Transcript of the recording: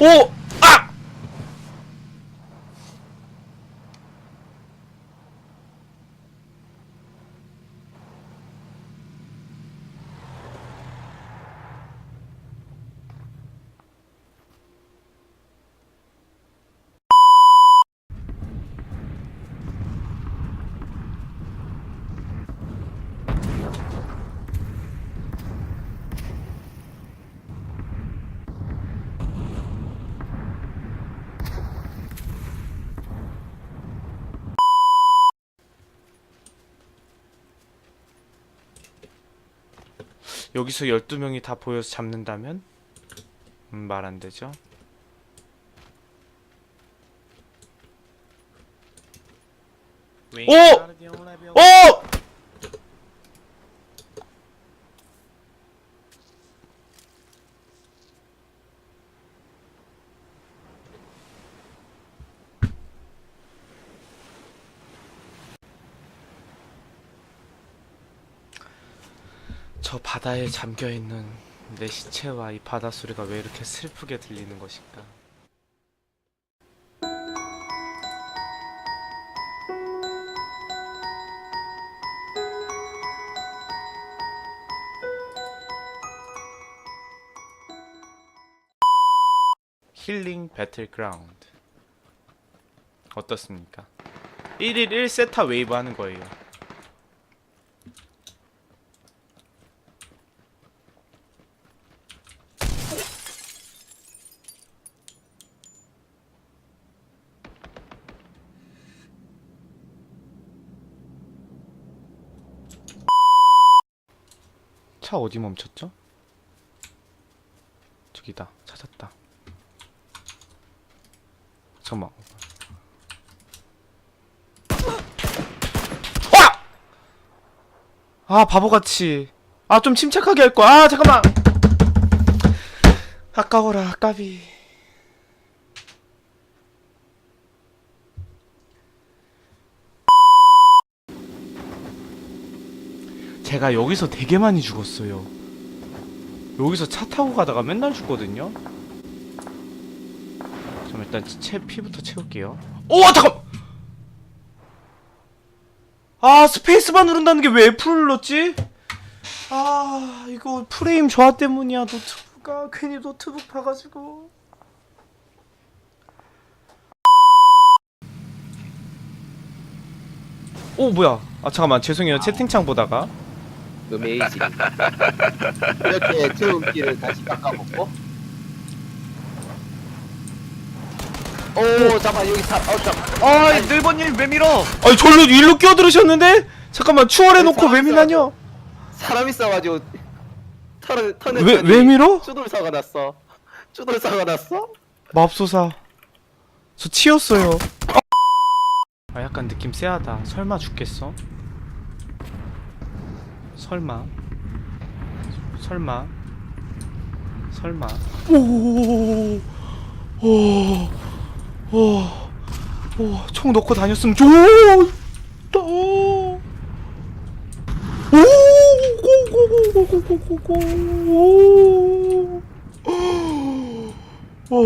오! 아! 여기서 12명이 다 보여서 잡는다면? 음, 말 안 되죠. 오! 오! 저 바다에 잠겨 있는 내 시체와 이 바다 소리가 왜 이렇게 슬프게 들리는 것일까? 힐링 배틀그라운드 어떻습니까? 1일 1세타 웨이브 하는 거예요. 차 어디 멈췄죠? 저기다 찾았다. 잠깐만. 와! 아 바보같이. 아 좀 침착하게 할거야. 아 잠깐만. 아까워라 아까비 제가 여기서 되게 많이 죽었어요. 여기서 차 타고 가다가 맨날 죽거든요. 좀 일단 채 피부터 채울게요. 오 잠깐. 아 스페이스바 누른다는 게 왜 F를 눌렀지? 아 이거 프레임 저하 때문이야 노트북가 괜히 노트북 봐가지고. 오 뭐야? 아 잠깐만 죄송해요 채팅창 보다가. 어메이징 이렇게 체온기를 다시 깎아먹고 오 잠깐 여기 사.. 어 잠깐 아이 늘버님 왜 밀어? 아니 절로 일로 끼어들으셨는데? 잠깐만 추월해 놓고 왜 미나뇨? 사람이 있어가지고 턴을 턴을 왜, 왜 밀어? 추돌사가 났어 추돌사가 났어? 맙소사 저 치였어요 아 약간 느낌 쎄하다 설마 죽겠어? 설마. 설마. 설마. 오오오오총 넣고 다녔으면 좋다. 오고고고고고고고 와